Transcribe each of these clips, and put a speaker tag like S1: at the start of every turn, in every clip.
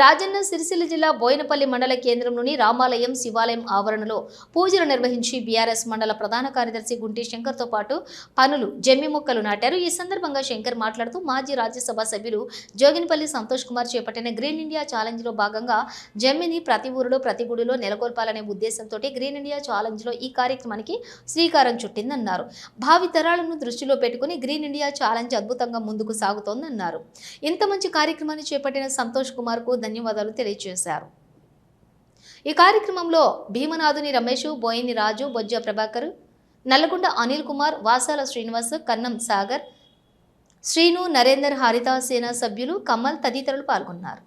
S1: రాజన్న సిరిసిల్ల జిల్లా బోయినపల్లి మండల కేంద్రంలోని రామాలయం శివాలయం ఆవరణలో పూజలు నిర్వహించి బీఆర్ఎస్ మండల ప్రధాన కార్యదర్శి గుంటి శంకర్తో పాటు పనులు జమ్మి మొక్కలు నాటారు. ఈ సందర్భంగా శంకర్ మాట్లాడుతూ మాజీ రాజ్యసభ సభ్యులు జోగినపల్లి సంతోష్ కుమార్ చేపట్టిన గ్రీన్ ఇండియా ఛాలెంజ్లో భాగంగా జమ్మిని ప్రతి ఊరిలో ప్రతి గుడిలో నెలకొల్పాలనే ఉద్దేశంతో గ్రీన్ ఇండియా ఛాలెంజ్లో ఈ కార్యక్రమానికి శ్రీకారం చుట్టిందన్నారు. భావి తరాలను దృష్టిలో పెట్టుకుని గ్రీన్ ఇండియా ఛాలెంజ్ అద్భుతంగా ముందుకు సాగుతోందన్నారు. ఇంత మంచి కార్యక్రమాన్ని చేపట్టిన సంతోష్ కుమార్కు ధన్యవాదాలు తెలియజేశారు. ఈ కార్యక్రమంలో భీమనాథుని రమేష్ బోయిని రాజు బొజ్జ ప్రభాకర్ నల్లగొండ అనిల్ కుమార్ వాసాల శ్రీనివాస్ కన్నం సాగర్ శ్రీను నరేందర్ హరిత సేన సభ్యులు కమల్ తదితరులు పాల్గొన్నారు.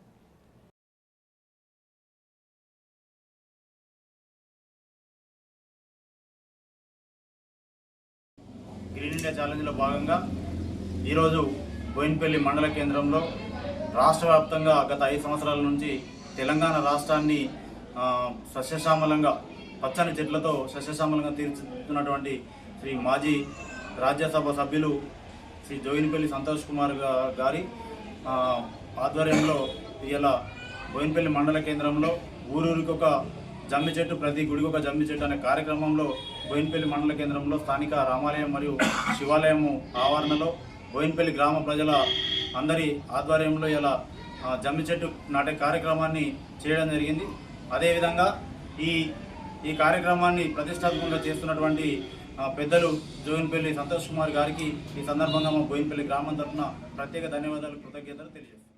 S2: గ్రీన్ ఇండియా ఛాలెంజ్లో భాగంగా ఈరోజు బోయిన్పల్లి మండల కేంద్రంలో రాష్ట్ర వ్యాప్తంగా గత ఐదు సంవత్సరాల నుంచి తెలంగాణ రాష్ట్రాన్ని సస్యశ్యామలంగా పచ్చని చెట్లతో సస్యశ్యామలంగా తీర్చిదిద్దుతున్నటువంటి శ్రీ మాజీ రాజ్యసభ సభ్యులు శ్రీ జోగినిపల్లి సంతోష్ కుమార్ గారి ఆధ్వర్యంలో ఇలా బోయినపల్లి మండల కేంద్రంలో ఊరూరికి ఒక జమ్మి చెట్టు ప్రతి గుడికి ఒక జమ్మి చెట్టు అనే కార్యక్రమంలో బోయినపల్లి మండల కేంద్రంలో స్థానిక రామాలయం మరియు శివాలయము ఆవరణలో బోయినపల్లి గ్రామ ప్రజల అందరి ఆధ్వర్యంలో ఇలా జమ్మి చెట్టు నాటే కార్యక్రమాన్ని చేయడం జరిగింది. అదేవిధంగా ఈ ఈ కార్యక్రమాన్ని ప్రతిష్టాత్మకంగా చేస్తున్నటువంటి పెద్దలు జోయిన్పల్లి సంతోష్ కుమార్ గారికి ఈ సందర్భంగా మా బోయినపల్లి గ్రామం తరఫున ప్రత్యేక ధన్యవాదాలు కృతజ్ఞతలు తెలియజేస్తాను